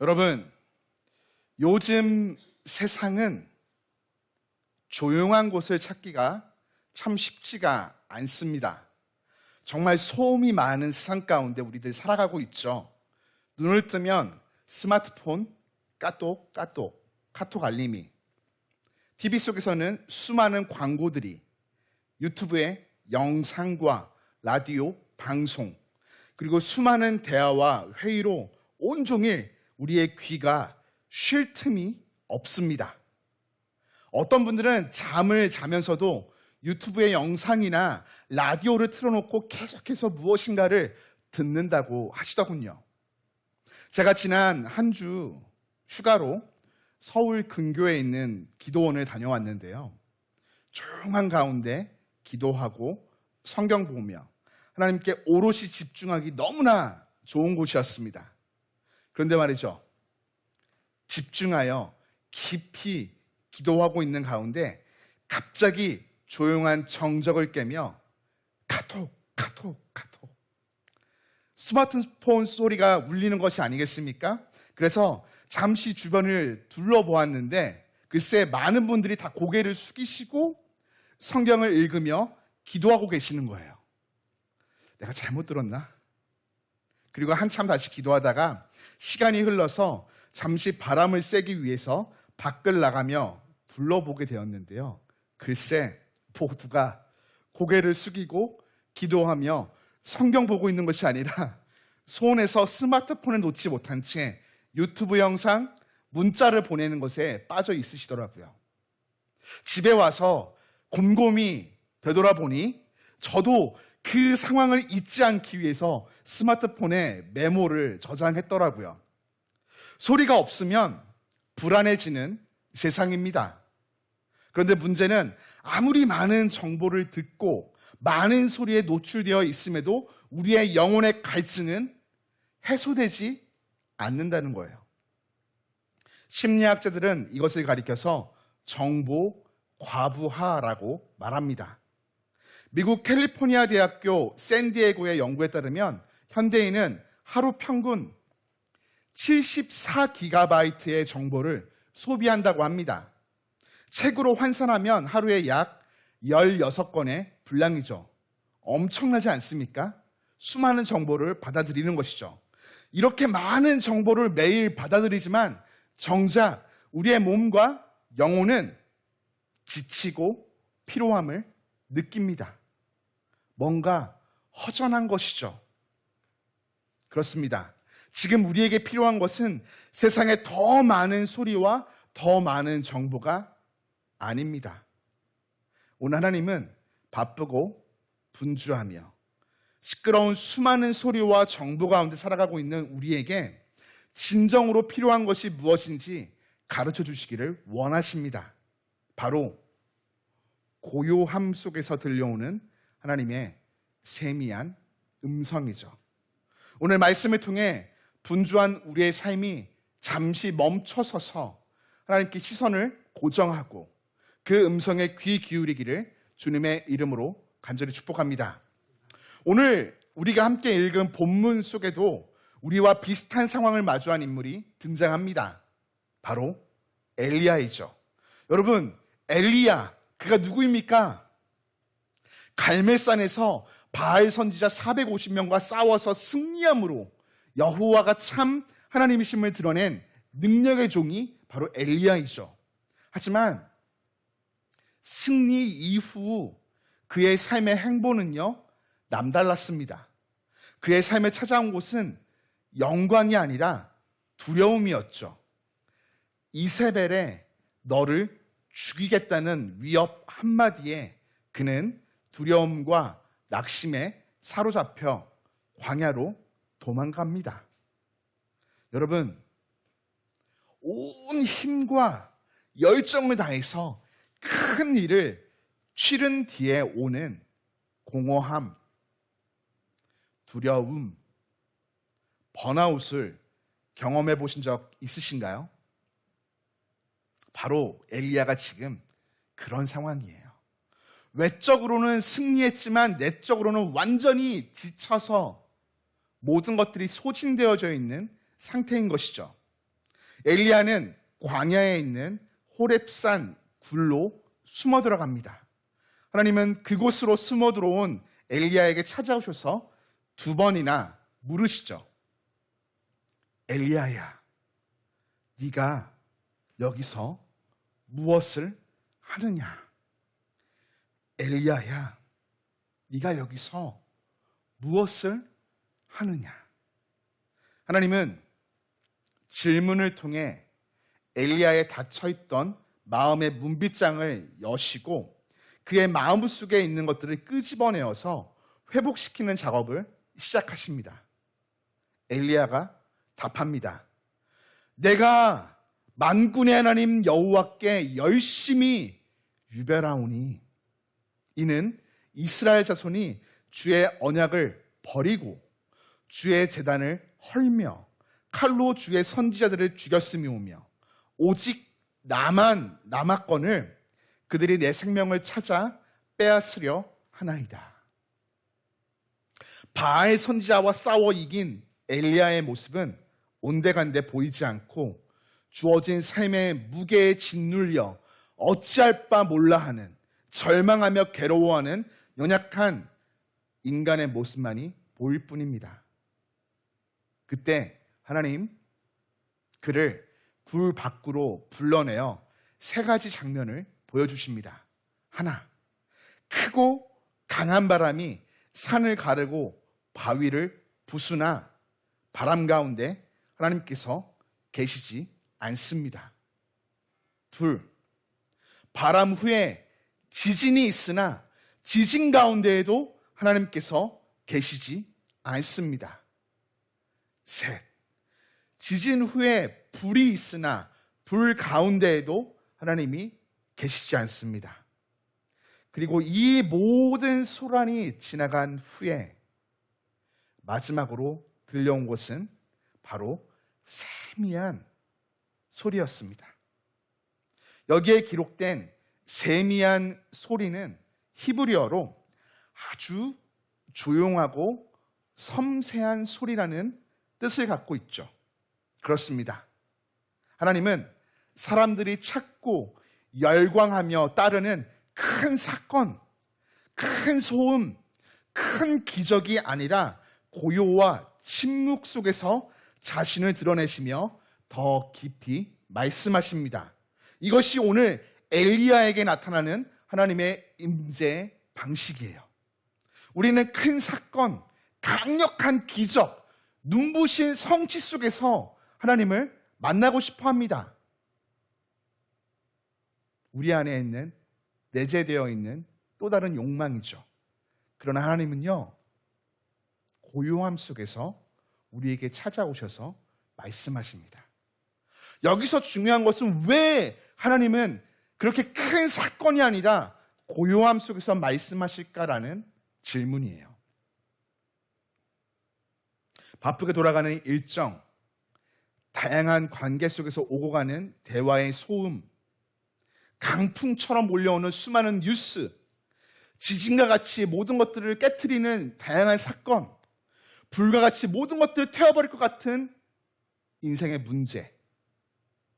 여러분, 요즘 세상은 조용한 곳을 찾기가 참 쉽지가 않습니다. 정말 소음이 많은 세상 가운데 우리들 살아가고 있죠. 눈을 뜨면 스마트폰, 까똑, 까똑, 카톡 알림이. TV 속에서는 수많은 광고들이 유튜브에 영상과 라디오, 방송, 그리고 수많은 대화와 회의로 온종일 우리의 귀가 쉴 틈이 없습니다. 어떤 분들은 잠을 자면서도 유튜브의 영상이나 라디오를 틀어놓고 계속해서 무엇인가를 듣는다고 하시더군요. 제가 지난 한 주 휴가로 서울 근교에 있는 기도원을 다녀왔는데요. 조용한 가운데 기도하고 성경 보며 하나님께 오롯이 집중하기 너무나 좋은 곳이었습니다. 그런데 말이죠. 집중하여 깊이 기도하고 있는 가운데 갑자기 조용한 정적을 깨며 카톡, 카톡, 카톡. 스마트폰 소리가 울리는 것이 아니겠습니까? 그래서 잠시 주변을 둘러보았는데 글쎄 많은 분들이 다 고개를 숙이시고 성경을 읽으며 기도하고 계시는 거예요. 내가 잘못 들었나? 그리고 한참 다시 기도하다가 시간이 흘러서 잠시 바람을 쐬기 위해서 밖을 나가며 둘러보게 되었는데요. 글쎄, 모두가 고개를 숙이고 기도하며 성경 보고 있는 것이 아니라 손에서 스마트폰을 놓지 못한 채 유튜브 영상, 문자를 보내는 것에 빠져 있으시더라고요. 집에 와서 곰곰이 되돌아보니 저도 그 상황을 잊지 않기 위해서 스마트폰에 메모를 저장했더라고요. 소리가 없으면 불안해지는 세상입니다. 그런데 문제는 아무리 많은 정보를 듣고 많은 소리에 노출되어 있음에도 우리의 영혼의 갈증은 해소되지 않는다는 거예요. 심리학자들은 이것을 가리켜서 정보 과부하라고 말합니다. 미국 캘리포니아 대학교 샌디에고의 연구에 따르면 현대인은 하루 평균 74기가바이트의 정보를 소비한다고 합니다. 책으로 환산하면 하루에 약 16건의 분량이죠. 엄청나지 않습니까? 수많은 정보를 받아들이는 것이죠. 이렇게 많은 정보를 매일 받아들이지만 정작 우리의 몸과 영혼은 지치고 피로함을 느낍니다. 뭔가 허전한 것이죠. 그렇습니다. 지금 우리에게 필요한 것은 세상에 더 많은 소리와 더 많은 정보가 아닙니다. 오늘 하나님은 바쁘고 분주하며 시끄러운 수많은 소리와 정보 가운데 살아가고 있는 우리에게 진정으로 필요한 것이 무엇인지 가르쳐 주시기를 원하십니다. 바로 고요함 속에서 들려오는 하나님의 세미한 음성이죠. 오늘 말씀을 통해 분주한 우리의 삶이 잠시 멈춰서서 하나님께 시선을 고정하고 그 음성에 귀 기울이기를 주님의 이름으로 간절히 축복합니다. 오늘 우리가 함께 읽은 본문 속에도 우리와 비슷한 상황을 마주한 인물이 등장합니다. 바로 엘리야이죠. 여러분, 엘리야, 그가 누구입니까? 갈멜산에서 바알 선지자 450명과 싸워서 승리함으로 여호와가 참 하나님이심을 드러낸 능력의 종이 바로 엘리야이죠. 하지만 승리 이후 그의 삶의 행보는요 남달랐습니다. 그의 삶에 찾아온 곳은 영광이 아니라 두려움이었죠. 이세벨에 너를 죽이겠다는 위협 한마디에 그는 두려움과 낙심에 사로잡혀 광야로 도망갑니다. 여러분, 온 힘과 열정을 다해서 큰 일을 치른 뒤에 오는 공허함, 두려움, 번아웃을 경험해 보신 적 있으신가요? 바로 엘리야가 지금 그런 상황이에요. 외적으로는 승리했지만 내적으로는 완전히 지쳐서 모든 것들이 소진되어져 있는 상태인 것이죠. 엘리야는 광야에 있는 호렙산 굴로 숨어 들어갑니다. 하나님은 그곳으로 숨어 들어온 엘리야에게 찾아오셔서 두 번이나 물으시죠. 엘리야야, 네가 여기서 무엇을 하느냐? 엘리야야, 네가 여기서 무엇을 하느냐? 하나님은 질문을 통해 엘리야의 닫혀 있던 마음의 문빗장을 여시고 그의 마음 속에 있는 것들을 끄집어내어서 회복시키는 작업을 시작하십니다. 엘리야가 답합니다. 내가 만군의 하나님 여호와께 열심히 유별하오니 이는 이스라엘 자손이 주의 언약을 버리고 주의 재단을 헐며 칼로 주의 선지자들을 죽였음이오며 오직 나만 남았건을 그들이 내 생명을 찾아 빼앗으려 하나이다. 바알 선지자와 싸워 이긴 엘리야의 모습은 온데간데 보이지 않고 주어진 삶의 무게에 짓눌려 어찌할 바 몰라 하는 절망하며 괴로워하는 연약한 인간의 모습만이 보일 뿐입니다. 그때 하나님 그를 굴 밖으로 불러내어 세 가지 장면을 보여주십니다. 하나, 크고 강한 바람이 산을 가르고 바위를 부수나 바람 가운데 하나님께서 계시지 않습니다. 둘, 바람 후에 지진이 있으나 지진 가운데에도 하나님께서 계시지 않습니다. 셋, 지진 후에 불이 있으나 불 가운데에도 하나님이 계시지 않습니다. 그리고 이 모든 소란이 지나간 후에 마지막으로 들려온 것은 바로 세미한 소리였습니다. 여기에 기록된 세미한 소리는 히브리어로 아주 조용하고 섬세한 소리라는 뜻을 갖고 있죠. 그렇습니다. 하나님은 사람들이 찾고 열광하며 따르는 큰 사건, 큰 소음, 큰 기적이 아니라 고요와 침묵 속에서 자신을 드러내시며 더 깊이 말씀하십니다. 이것이 오늘 엘리야에게 나타나는 하나님의 임재 방식이에요. 우리는 큰 사건, 강력한 기적, 눈부신 성취 속에서 하나님을 만나고 싶어 합니다. 우리 안에 있는 내재되어 있는 또 다른 욕망이죠. 그러나 하나님은요, 고요함 속에서 우리에게 찾아오셔서 말씀하십니다. 여기서 중요한 것은 왜 하나님은 그렇게 큰 사건이 아니라 고요함 속에서 말씀하실까라는 질문이에요. 바쁘게 돌아가는 일정, 다양한 관계 속에서 오고 가는 대화의 소음, 강풍처럼 몰려오는 수많은 뉴스, 지진과 같이 모든 것들을 깨뜨리는 다양한 사건, 불과 같이 모든 것들을 태워버릴 것 같은 인생의 문제,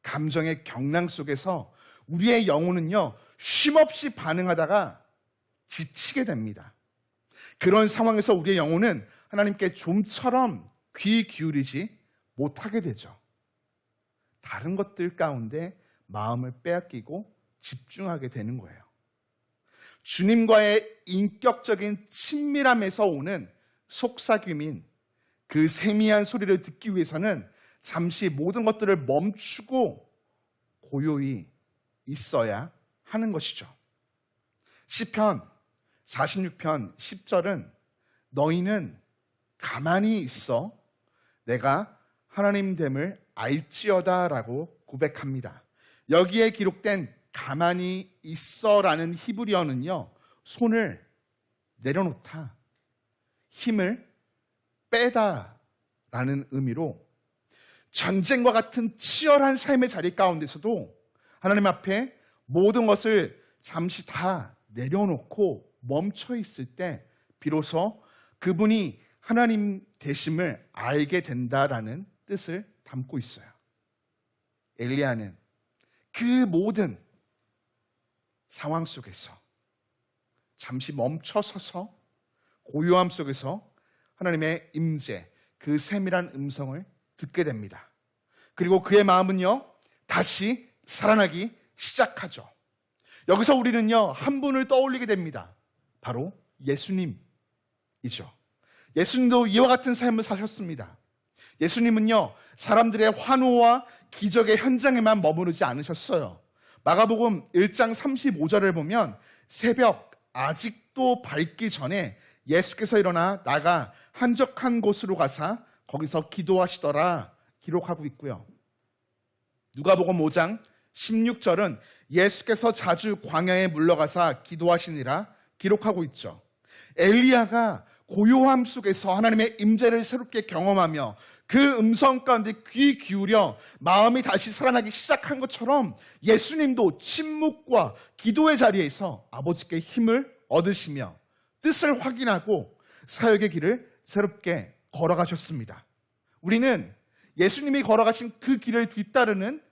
감정의 경랑 속에서 우리의 영혼은요, 쉼없이 반응하다가 지치게 됩니다. 그런 상황에서 우리의 영혼은 하나님께 좀처럼 귀 기울이지 못하게 되죠. 다른 것들 가운데 마음을 빼앗기고 집중하게 되는 거예요. 주님과의 인격적인 친밀함에서 오는 속삭임인 그 세미한 소리를 듣기 위해서는 잠시 모든 것들을 멈추고 고요히 있어야 하는 것이죠. 시편 46편 10절은 너희는 가만히 있어 내가 하나님 됨을 알지어다라고 고백합니다. 여기에 기록된 가만히 있어라는 히브리어는요. 손을 내려놓다. 힘을 빼다라는 의미로 전쟁과 같은 치열한 삶의 자리 가운데서도 하나님 앞에 모든 것을 잠시 다 내려놓고 멈춰 있을 때 비로소 그분이 하나님 되심을 알게 된다라는 뜻을 담고 있어요. 엘리야는 그 모든 상황 속에서 잠시 멈춰서서 고요함 속에서 하나님의 임재, 그 세밀한 음성을 듣게 됩니다. 그리고 그의 마음은요, 다시 살아나기 시작하죠. 여기서 우리는요, 한 분을 떠올리게 됩니다. 바로 예수님이죠. 예수님도 이와 같은 삶을 사셨습니다. 예수님은요, 사람들의 환호와 기적의 현장에만 머무르지 않으셨어요. 마가복음 1장 35절을 보면 새벽 아직도 밝기 전에 예수께서 일어나 나가 한적한 곳으로 가사 거기서 기도하시더라 기록하고 있고요. 누가복음 5장 16절은 예수께서 자주 광야에 물러가사 기도하시니라 기록하고 있죠. 엘리야가 고요함 속에서 하나님의 임재를 새롭게 경험하며 그 음성 가운데 귀 기울여 마음이 다시 살아나기 시작한 것처럼 예수님도 침묵과 기도의 자리에서 아버지께 힘을 얻으시며 뜻을 확인하고 사역의 길을 새롭게 걸어가셨습니다. 우리는 예수님이 걸어가신 그 길을 뒤따르는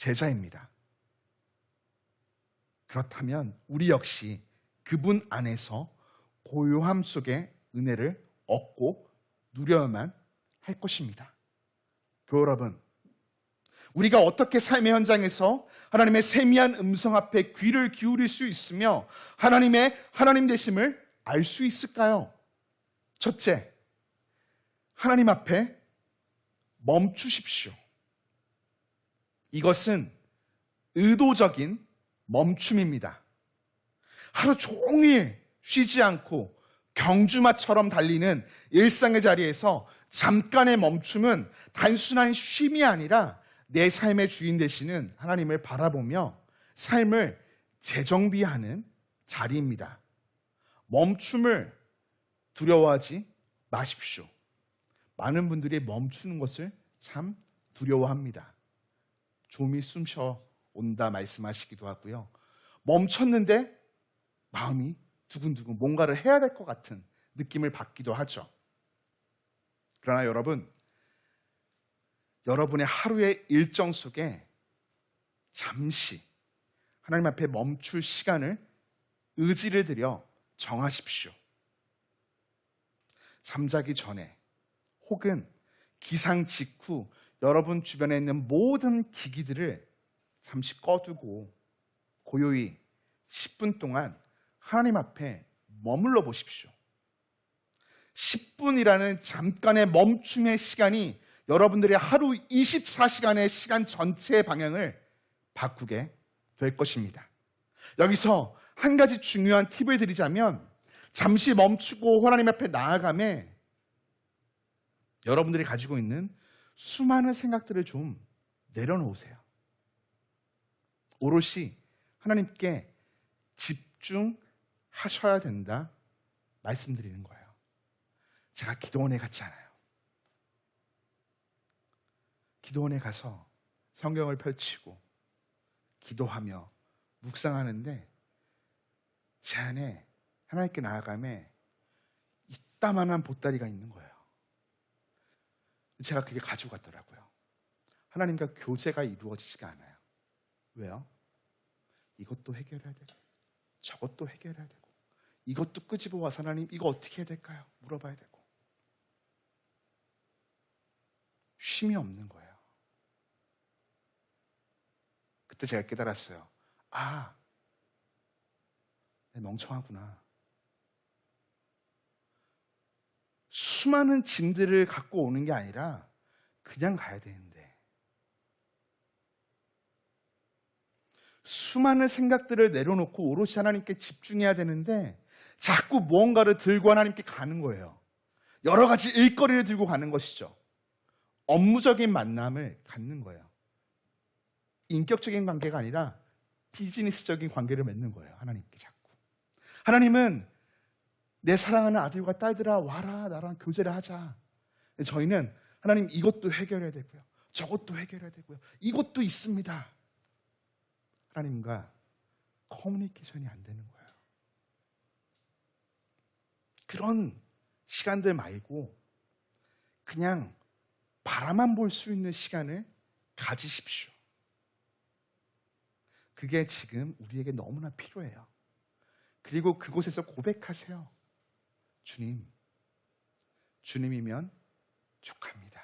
제자입니다. 그렇다면 우리 역시 그분 안에서 고요함 속에 은혜를 얻고 누려야만 할 것입니다. 교회 여러분, 우리가 어떻게 삶의 현장에서 하나님의 세미한 음성 앞에 귀를 기울일 수 있으며 하나님의 하나님 되심을 알 수 있을까요? 첫째, 하나님 앞에 멈추십시오. 이것은 의도적인 멈춤입니다. 하루 종일 쉬지 않고 경주마처럼 달리는 일상의 자리에서 잠깐의 멈춤은 단순한 쉼이 아니라 내 삶의 주인 되시는 하나님을 바라보며 삶을 재정비하는 자리입니다. 멈춤을 두려워하지 마십시오. 많은 분들이 멈추는 것을 참 두려워합니다. 좀이 숨 쉬어 온다 말씀하시기도 하고요. 멈췄는데 마음이 두근두근 뭔가를 해야 될 것 같은 느낌을 받기도 하죠. 그러나 여러분, 여러분의 하루의 일정 속에 잠시 하나님 앞에 멈출 시간을 의지를 들여 정하십시오. 잠자기 전에 혹은 기상 직후 여러분 주변에 있는 모든 기기들을 잠시 꺼두고 고요히 10분 동안 하나님 앞에 머물러 보십시오. 10분이라는 잠깐의 멈춤의 시간이 여러분들의 하루 24시간의 시간 전체의 방향을 바꾸게 될 것입니다. 여기서 한 가지 중요한 팁을 드리자면 잠시 멈추고 하나님 앞에 나아가매 여러분들이 가지고 있는 수많은 생각들을 좀 내려놓으세요. 오롯이 하나님께 집중하셔야 된다 말씀드리는 거예요. 제가 기도원에 갔지 않아요. 기도원에 가서 성경을 펼치고 기도하며 묵상하는데 제 안에 하나님께 나아감에 이따만한 보따리가 있는 거예요. 제가 그게 가지고 갔더라고요. 하나님과 교제가 이루어지지가 않아요. 왜요? 이것도 해결해야 되고, 저것도 해결해야 되고, 이것도 끄집어 와서 하나님, 이거 어떻게 해야 될까요? 물어봐야 되고. 쉼이 없는 거예요. 그때 제가 깨달았어요. 아, 내 멍청하구나. 수많은 짐들을 갖고 오는 게 아니라 그냥 가야 되는데 수많은 생각들을 내려놓고 오롯이 하나님께 집중해야 되는데 자꾸 무언가를 들고 하나님께 가는 거예요. 여러 가지 일거리를 들고 가는 것이죠. 업무적인 만남을 갖는 거예요. 인격적인 관계가 아니라 비즈니스적인 관계를 맺는 거예요. 하나님께 자꾸. 하나님은 내 사랑하는 아들과 딸들아 와라 나랑 교제를 하자. 저희는 하나님 이것도 해결해야 되고요. 저것도 해결해야 되고요. 이것도 있습니다. 하나님과 커뮤니케이션이 안 되는 거예요. 그런 시간들 말고 그냥 바라만 볼 수 있는 시간을 가지십시오. 그게 지금 우리에게 너무나 필요해요. 그리고 그곳에서 고백하세요. 주님, 주님이면 축하합니다.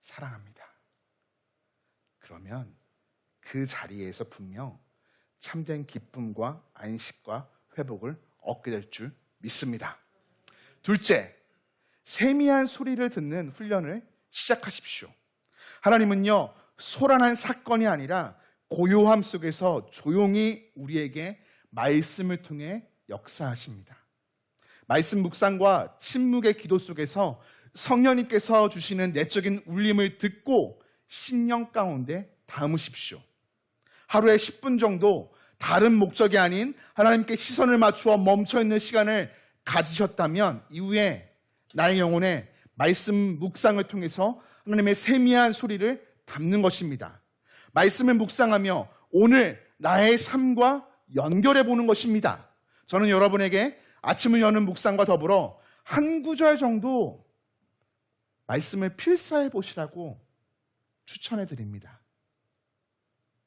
사랑합니다. 그러면 그 자리에서 분명 참된 기쁨과 안식과 회복을 얻게 될 줄 믿습니다. 둘째, 세미한 소리를 듣는 훈련을 시작하십시오. 하나님은요, 소란한 사건이 아니라 고요함 속에서 조용히 우리에게 말씀을 통해 역사하십니다. 말씀 묵상과 침묵의 기도 속에서 성령님께서 주시는 내적인 울림을 듣고 심령 가운데 담으십시오. 하루에 10분 정도 다른 목적이 아닌 하나님께 시선을 맞추어 멈춰 있는 시간을 가지셨다면 이후에 나의 영혼에 말씀 묵상을 통해서 하나님의 세미한 소리를 담는 것입니다. 말씀을 묵상하며 오늘 나의 삶과 연결해 보는 것입니다. 저는 여러분에게 아침을 여는 묵상과 더불어 한 구절 정도 말씀을 필사해 보시라고 추천해 드립니다.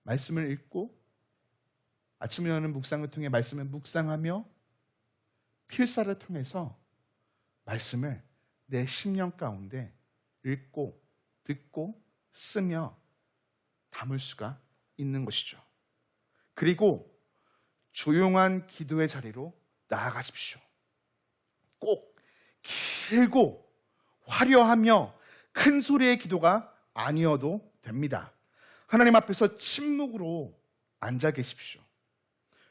말씀을 읽고 아침을 여는 묵상을 통해 말씀을 묵상하며 필사를 통해서 말씀을 내 심령 가운데 읽고 듣고 쓰며 담을 수가 있는 것이죠. 그리고 조용한 기도의 자리로 나아가십시오. 꼭 길고 화려하며 큰 소리의 기도가 아니어도 됩니다. 하나님 앞에서 침묵으로 앉아 계십시오.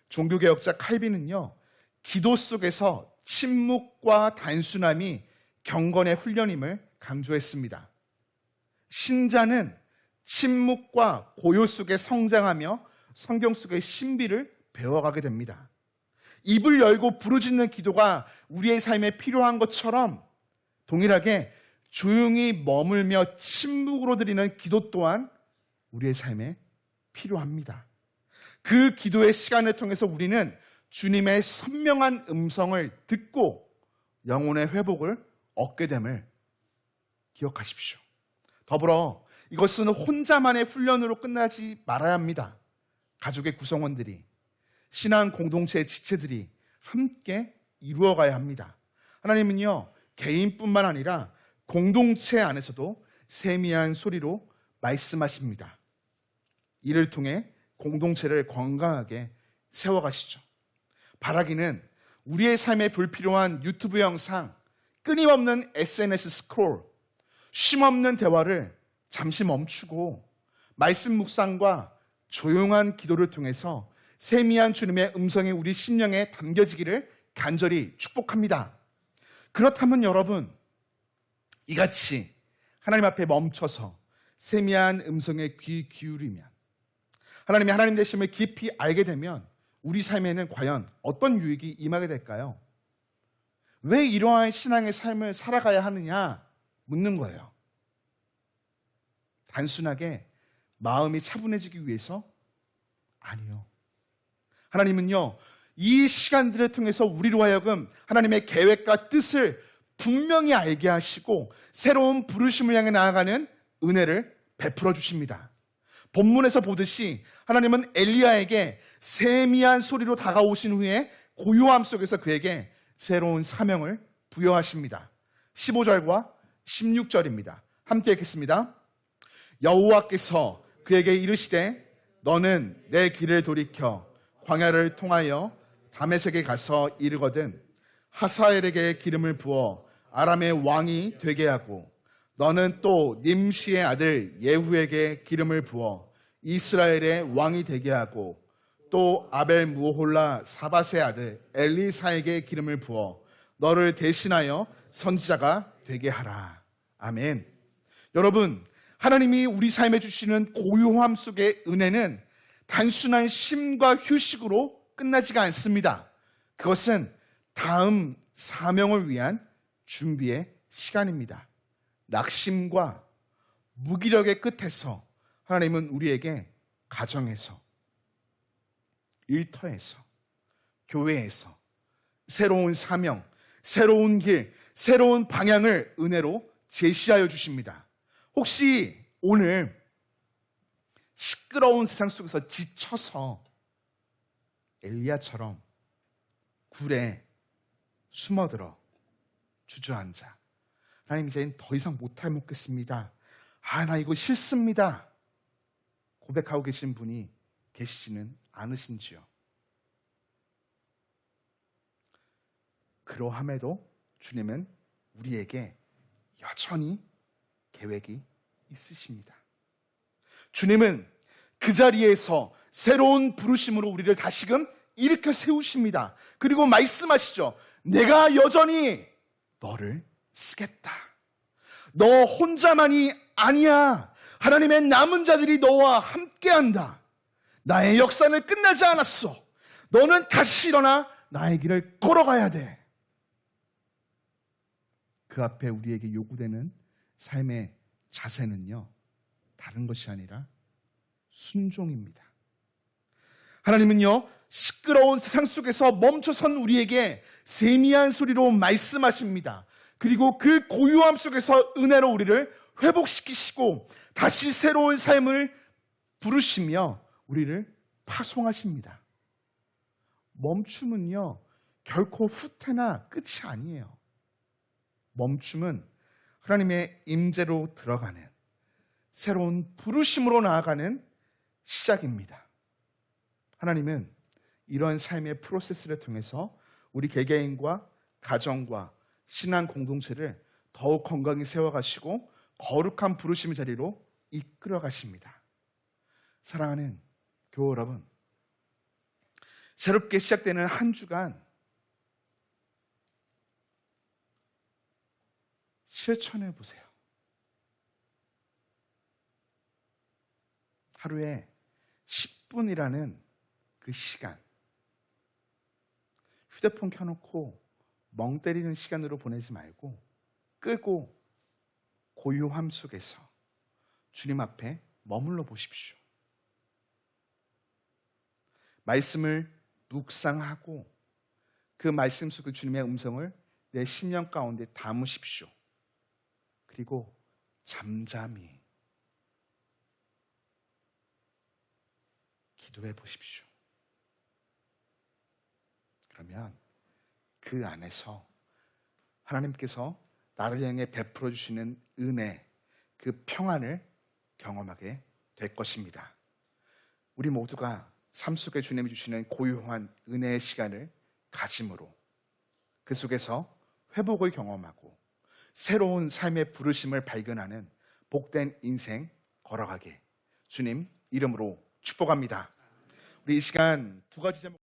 종교개혁자 칼빈은요, 기도 속에서 침묵과 단순함이 경건의 훈련임을 강조했습니다. 신자는 침묵과 고요 속에 성장하며 성경 속의 신비를 배워가게 됩니다. 입을 열고 부르짖는 기도가 우리의 삶에 필요한 것처럼 동일하게 조용히 머물며 침묵으로 드리는 기도 또한 우리의 삶에 필요합니다. 그 기도의 시간을 통해서 우리는 주님의 선명한 음성을 듣고 영혼의 회복을 얻게 됨을 기억하십시오. 더불어 이것은 혼자만의 훈련으로 끝나지 말아야 합니다. 가족의 구성원들이, 신앙 공동체의 지체들이 함께 이루어가야 합니다. 하나님은요, 개인뿐만 아니라 공동체 안에서도 세미한 소리로 말씀하십니다. 이를 통해 공동체를 건강하게 세워가시죠. 바라기는 우리의 삶에 불필요한 유튜브 영상, 끊임없는 SNS 스크롤, 쉼없는 대화를 잠시 멈추고 말씀 묵상과 조용한 기도를 통해서 세미한 주님의 음성이 우리 심령에 담겨지기를 간절히 축복합니다. 그렇다면 여러분, 이같이 하나님 앞에 멈춰서 세미한 음성에 귀 기울이면 하나님이 하나님 되심을 깊이 알게 되면 우리 삶에는 과연 어떤 유익이 임하게 될까요? 왜 이러한 신앙의 삶을 살아가야 하느냐 묻는 거예요. 단순하게 마음이 차분해지기 위해서 아니요. 하나님은요, 이 시간들을 통해서 우리로 하여금 하나님의 계획과 뜻을 분명히 알게 하시고 새로운 부르심을 향해 나아가는 은혜를 베풀어 주십니다. 본문에서 보듯이 하나님은 엘리야에게 세미한 소리로 다가오신 후에 고요함 속에서 그에게 새로운 사명을 부여하십니다. 15절과 16절입니다. 함께 읽겠습니다. 여호와께서 그에게 이르시되 너는 내 길을 돌이켜 광야를 통하여 다메섹에 가서 이르거든 하사엘에게 기름을 부어 아람의 왕이 되게 하고 너는 또 님시의 아들 예후에게 기름을 부어 이스라엘의 왕이 되게 하고 또 아벨 무홀라 사바의 아들 엘리사에게 기름을 부어 너를 대신하여 선지자가 되게 하라. 아멘. 여러분, 하나님이 우리 삶에 주시는 고요함 속의 은혜는 단순한 쉼과 휴식으로 끝나지가 않습니다. 그것은 다음 사명을 위한 준비의 시간입니다. 낙심과 무기력의 끝에서 하나님은 우리에게 가정에서, 일터에서, 교회에서 새로운 사명, 새로운 길, 새로운 방향을 은혜로 제시하여 주십니다. 혹시 오늘 시끄러운 세상 속에서 지쳐서 엘리야처럼 굴에 숨어들어 주저앉아 하나님 이제는 더 이상 못해 먹겠습니다. 아 나 이거 싫습니다. 고백하고 계신 분이 계시지는 않으신지요. 그러함에도 주님은 우리에게 여전히 계획이 있으십니다. 주님은 그 자리에서 새로운 부르심으로 우리를 다시금 일으켜 세우십니다. 그리고 말씀하시죠. 내가 여전히 너를 쓰겠다. 너 혼자만이 아니야. 하나님의 남은 자들이 너와 함께한다. 나의 역사는 끝나지 않았어. 너는 다시 일어나 나의 길을 걸어가야 돼. 그 앞에 우리에게 요구되는 삶의 자세는요, 다른 것이 아니라 순종입니다. 하나님은요, 시끄러운 세상 속에서 멈춰선 우리에게 세미한 소리로 말씀하십니다. 그리고 그 고요함 속에서 은혜로 우리를 회복시키시고 다시 새로운 삶을 부르시며 우리를 파송하십니다. 멈춤은요, 결코 후퇴나 끝이 아니에요. 멈춤은 하나님의 임재로 들어가는 새로운 부르심으로 나아가는 시작입니다. 하나님은 이러한 삶의 프로세스를 통해서 우리 개개인과 가정과 신앙 공동체를 더욱 건강히 세워가시고 거룩한 부르심의 자리로 이끌어 가십니다. 사랑하는 교우 여러분, 새롭게 시작되는 한 주간 실천해 보세요. 하루에 10분이라는 그 시간. 휴대폰 켜놓고 멍 때리는 시간으로 보내지 말고 끄고 고요함 속에서 주님 앞에 머물러 보십시오. 말씀을 묵상하고 그 말씀 속의 주님의 음성을 내 심령 가운데 담으십시오. 그리고 잠잠히 기도해 보십시오. 그러면 그 안에서 하나님께서 나를 향해 베풀어 주시는 은혜, 그 평안을 경험하게 될 것입니다. 우리 모두가 삶 속에 주님이 주시는 고요한 은혜의 시간을 가짐으로 그 속에서 회복을 경험하고 새로운 삶의 부르심을 발견하는 복된 인생 걸어가게 주님 이름으로 축복합니다. 우리 이 시간 두 가지 제목